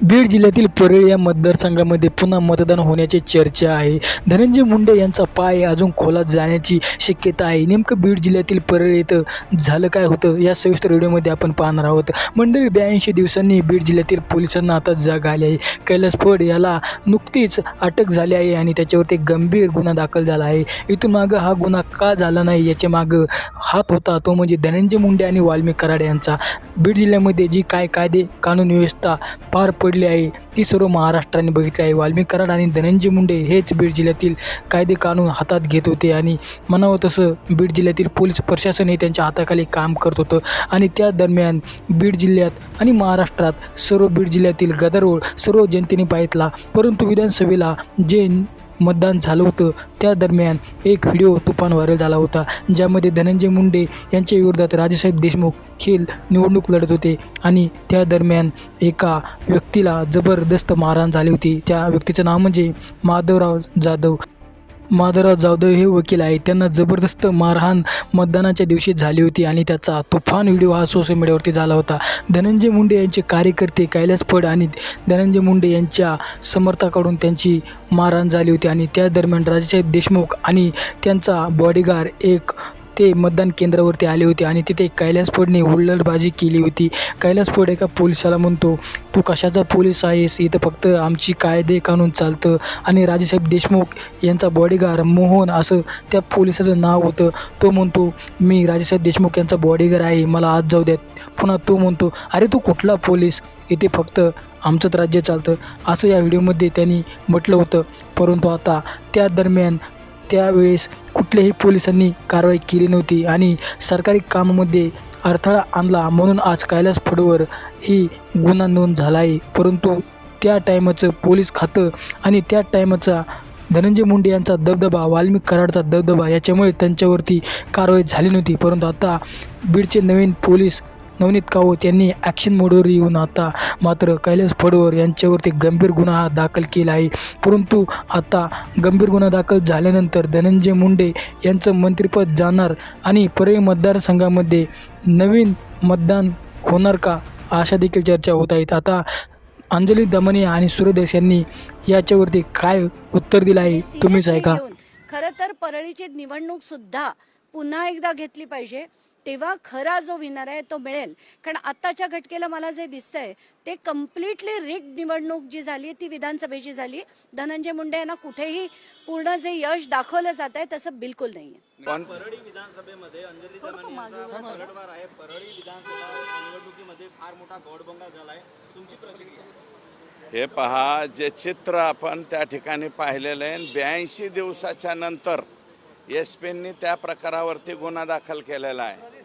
बीड जिल्ह्यातील परळी या मतदारसंघामध्ये पुन्हा मतदान होण्याची चर्चा आहे. धनंजय मुंडे यांचा पाय अजून खोलात जाण्याची शक्यता आहे. नेमकं बीड जिल्ह्यातील परळी इथं झालं काय होतं? या सविस्तर व्हिडिओमध्ये आपण पाहणार आहोत. मंडळी ब्याऐंशी दिवसांनी बीड जिल्ह्यातील पोलिसांना आता जाग आली आहे. कैलास फड याला नुकतीच अटक झाली आहे आणि त्याच्यावरती गंभीर गुन्हा दाखल झाला आहे. इथून मागं हा गुन्हा का झाला नाही याच्या मागं हात होता तो म्हणजे धनंजय मुंडे आणि वाल्मिक कराड यांचा. बीड जिल्ह्यामध्ये जी काय कायदे कानून व्यवस्था पार पडली आहे. ती सर्व महाराष्ट्राने बघितली आहे. वाल्मिक कराड आणि धनंजय मुंडे हेच बीड जिल्ह्यातील कायदे कानून हातात घेत होते आणि म्हणावं तसं बीड जिल्ह्यातील पोलीस प्रशासन हे त्यांच्या हाताखाली काम करत होतं. आणि त्या दरम्यान बीड जिल्ह्यात आणि महाराष्ट्रात सर्व बीड जिल्ह्यातील गदारोळ सर्व जनतेने पाहितला. परंतु विधानसभेला जे मतदान झालं होतं. त्या दरम्यान एक व्हिडिओ तुफान व्हायरल झाला होता ज्यामध्ये धनंजय मुंडे यांच्या विरोधात राजेसाहेब देशमुख खेल निवडणूक लढत होते आणि त्या दरम्यान एका व्यक्तीला जबरदस्त मारहाण झाली होती. त्या व्यक्तीचं नाव म्हणजे माधवराव जाधव. माधवराव जाधव हे वकील आहेत. त्यांना जबरदस्त मारहाण मतदानाच्या दिवशी झाली होती आणि त्याचा तुफान व्हिडिओ हा सोशल मीडियावरती झाला होता. धनंजय मुंडे यांचे कार्यकर्ते कैलास फड आणि धनंजय मुंडे यांच्या समर्थाकडून त्यांची मारहाण झाली होती आणि त्या दरम्यान राजेसाहेब देशमुख आणि त्यांचा बॉडीगार्ड एक ते मतदान केंद्रावरती आले होते आणि तिथे कैलास फोडने हुल्लडबाजी केली होती. कैलास फोड एका पोलिसाला म्हणतो तू कशाचा पोलीस आहेस? इथं फक्त आमची कायदे कानून चालतं. आणि राजेसाहेब देशमुख यांचा बॉडीगार मोहन असं त्या पोलिसाचं नाव होतं. तो म्हणतो मी राजेसाहेब देशमुख यांचा बॉडीगार आहे. मला आज जाऊ द्यात. पुन्हा तो म्हणतो अरे तू कुठला पोलीस? इथे फक्त आमचंच राज्य चालतं. असं या व्हिडिओमध्ये त्यांनी म्हटलं होतं. परंतु आता त्या दरम्यान त्यावेळेस कुठल्याही पोलिसांनी कारवाई केली नव्हती आणि सरकारी कामामध्ये अडथळा आणला म्हणून आज कैलास फडवर ही गुन्हा नोंद झाला आहे. परंतु त्या टायमाचं पोलीस खातं आणि त्या टायमाचा धनंजय मुंडे यांचा दबदबा वाल्मिक कराडचा दबदबा याच्यामुळे त्यांच्यावरती कारवाई झाली नव्हती. परंतु आता बीडचे नवीन पोलीस नवनीत कावत यांनी ॲक्शन मोडवर येऊन आता मात्र कैलास फडवर यांच्यावरती गंभीर गुन्हा दाखल केला आहे. परंतु आता गंभीर गुन्हा दाखल झाल्यानंतर धनंजय मुंडे यांचं मंत्रिपद जाणार आणि परळी मतदारसंघामध्ये नवीन मतदान होणार का अशा देखील चर्चा होत आहेत. आता अंजली दमने आणि सूर्यदेश यांनी याच्यावरती काय उत्तर दिलं आहे तुम्हीच ऐका खरं तर परळीची निवडणूक सुद्धा पुन्हा एकदा घेतली पाहिजे. तेव्हा खरा जो विनर आहे तो मिळेल. कारण आत्ताच्या घटकेला मला जे दिसतंय ते कम्प्लिटली रिग निवडणूक जी झाली ती विधानसभेची झाली. धनंजय मुंडे यांना कुठेही पूर्ण जे यश दाखवलं जात आहे तसं बिलकुल नाहीये. पण परळी विधानसभेमध्ये अंजली पलटवार आहे. परळी विधानसभा निवडणुकीमध्ये फार मोठा गौडबंगा झालाय. तुमची प्रतिक्रिया? हे पहा जे चित्र आपण त्या ठिकाणी पाहिलेलं आहे ब्याऐंशी दिवसाच्या नंतर एस पींनी त्या प्रकारावरती गुन्हा दाखल केलेला आहे.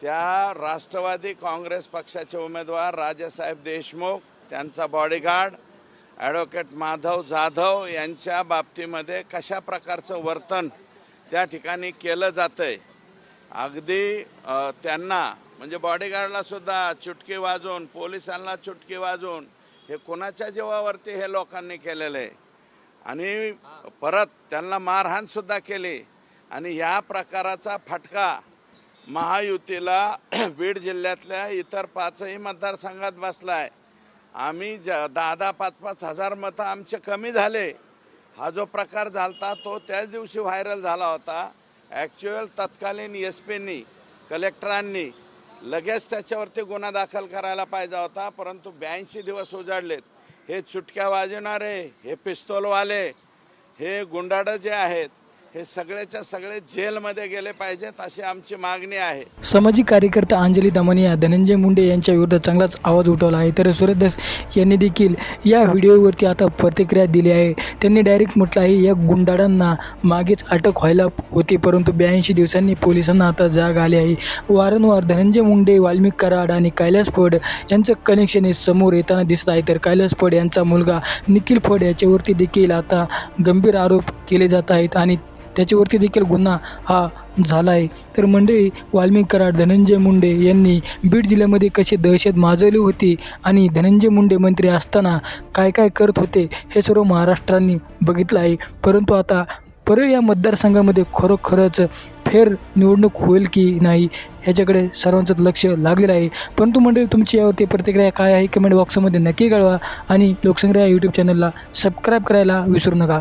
त्या राष्ट्रवादी काँग्रेस पक्षाचे उमेदवार राजेसाहेब देशमुख त्यांचा बॉडीगार्ड ॲडव्होकेट माधव जाधव यांच्या बाबतीमध्ये कशा प्रकारचं वर्तन त्या ठिकाणी केलं जातंय? अगदी त्यांना म्हणजे बॉडीगार्डला सुद्धा चुटकी वाजवून पोलिसांना चुटकी वाजवून हे कोणाच्या जीवावरती हे लोकांनी केलेलं आहे? आणि परत त्यांना मारहाणसुद्धा केली. आणि या प्रकाराचा फटका महायुतीला बीड जिल्ह्यातल्या इतर पाचही मतदारसंघात बसला आहे आम्ही ज दहा दहा पाच पाच हजार मतं आमचे कमी झाले. हा जो प्रकार झालता तो त्याच दिवशी व्हायरल झाला होता. ॲक्च्युअल तत्कालीन एस पींनी कलेक्टरांनी लगेच त्याच्यावरती गुन्हा दाखल करायला पाहिजे होता परंतु ब्याऐंशी दिवस उजाडलेत. हे चुटक्या वाजवणारे हे पिस्तोलवाले हे गुंडाडं जे आहेत हे सगळ्याच्या सगळे जेलमध्ये गेले पाहिजेत अशी आमची मागणी आहे. सामाजिक कार्यकर्ता अंजली दमनिया धनंजय मुंडे यांच्या विरुद्ध चांगलाच आवाज उठवला आहे. तर सूर्यदास यांनी देखील या व्हिडिओवरती आता प्रतिक्रिया दिली आहे. त्यांनी डायरेक्ट म्हटलं आहे या गुंडाळांना मागेच अटक व्हायला होती परंतु ब्याऐंशी दिवसांनी पोलिसांना आता जाग आली आहे. वारंवार धनंजय मुंडे वाल्मिक कराड आणि कैलास फड यांचं कनेक्शन हे समोर येताना दिसत आहे. तर कैलास फड यांचा मुलगा निखिल फड याच्यावरती देखील आता गंभीर आरोप केले जात आहेत आणि त्याच्यावरती देखील गुन्हा हा झाला आहे तर मंडळी वाल्मिक कराड धनंजय मुंडे यांनी बीड जिल्ह्यामध्ये कशी दहशत माजवली होती आणि धनंजय मुंडे मंत्री असताना काय काय करत होते हे सर्व महाराष्ट्रांनी बघितलं आहे. परंतु आता परळ या मतदारसंघामध्ये खरोखरच फेर निवडणूक होईल की नाही ह्याच्याकडे सर्वांचं लक्ष लागलेलं आहे. परंतु मंडळी तुमची यावरती प्रतिक्रिया काय आहे? कमेंट बॉक्समध्ये नक्की कळवा आणि लोकसंग्रह यूट्यूब चॅनलला सबस्क्राईब करायला विसरू नका.